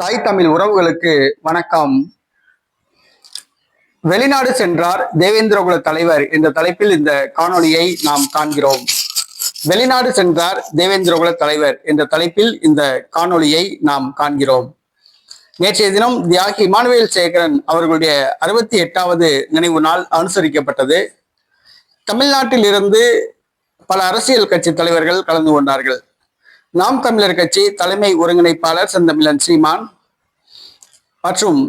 தாய் தமிழ் உறவுகளுக்கு வணக்கம். வெளிநாடு சென்றார் தேவேந்திரகுல தலைவர் என்ற தலைப்பில் இந்த காணொளியை நாம் காண்கிறோம். வெளிநாடு சென்றார் தேவேந்திரகுல தலைவர் என்ற தலைப்பில் இந்த காணொளியை நாம் காண்கிறோம். நேற்றைய தினம் தியாகி இமானுவேல் சேகரன் அவர்களுடைய அறுபத்தி எட்டாவது நினைவு நாள் அனுசரிக்கப்பட்டது. தமிழ்நாட்டில் இருந்து பல அரசியல் கட்சி தலைவர்கள் கலந்து கொண்டார்கள். நாம் தமிழர் கட்சி தலைமை ஒருங்கிணைப்பாளர் செந்தமிழன் சீமான் மற்றும்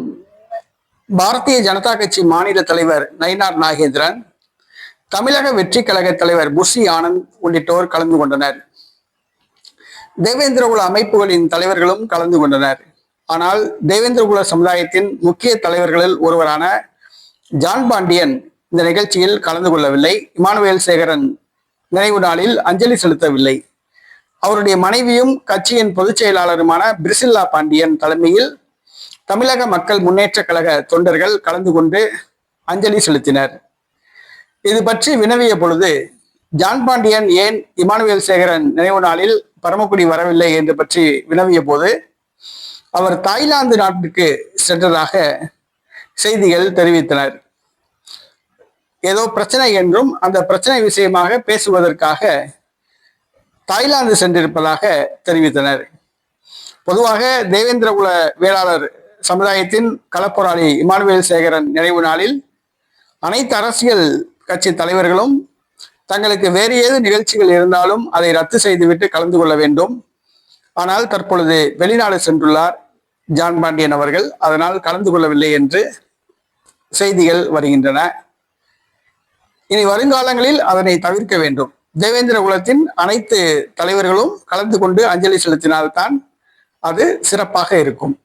பாரதிய ஜனதா கட்சி மாநில தலைவர் நயினார் நாகேந்திரன் தமிழக வெற்றி கழக தலைவர் புஷி ஆனந்த் உள்ளிட்டோர் கலந்து கொண்டனர். தேவேந்திரகுல அமைப்புகளின் தலைவர்களும் கலந்து கொண்டனர். ஆனால் தேவேந்திரகுல சமுதாயத்தின் முக்கிய தலைவர்களில் ஒருவரான ஜான் பாண்டியன் இந்த நிகழ்ச்சியில் கலந்து கொள்ளவில்லை. இமானுவேல் சேகரன் நினைவு நாளில் அஞ்சலி செலுத்தவில்லை. அவருடைய மனைவியும் கட்சியின் பொதுச் செயலாளருமான பிரிசில்லா பாண்டியன் தலைமையில் தமிழக மக்கள் முன்னேற்ற கழக தொண்டர்கள் கலந்து கொண்டு அஞ்சலி செலுத்தினர். இது பற்றி வினவிய பொழுது ஜான் பாண்டியன் ஏன் இமானுவேல் சேகரன் நினைவு நாளில் பரமக்குடி வரவில்லை என்று பற்றி வினவிய போது அவர் தாய்லாந்து நாட்டிற்கு சென்றதாக செய்திகள் தெரிவித்தனர். ஏதோ பிரச்சனை என்றும் அந்த பிரச்சனை விஷயமாக பேசுவதற்காக தாய்லாந்து சென்றிருப்பதாக தெரிவித்தனர். பொதுவாக தேவேந்திரகுல வேளாளர் சமுதாயத்தின் களப்போராளி இமானுவேல் சேகரன் நினைவு நாளில் அனைத்து அரசியல் கட்சி தலைவர்களும் தங்களுக்கு வேறு ஏது நிகழ்ச்சிகள் இருந்தாலும் அதை ரத்து செய்துவிட்டு கலந்து கொள்ள வேண்டும். ஆனால் தற்பொழுது வெளிநாடு சென்றுள்ளார் ஜான் பாண்டியன் அவர்கள். அதனால் கலந்து கொள்ளவில்லை என்று செய்திகள் வருகின்றன. இனி வருங்காலங்களில் அதனை தவிர்க்க வேண்டும். தேவேந்திர குலத்தின் அனைத்து தலைவர்களும் கலந்து கொண்டு அஞ்சலி செலுத்தினால்தான் அது சிறப்பாக இருக்கும்.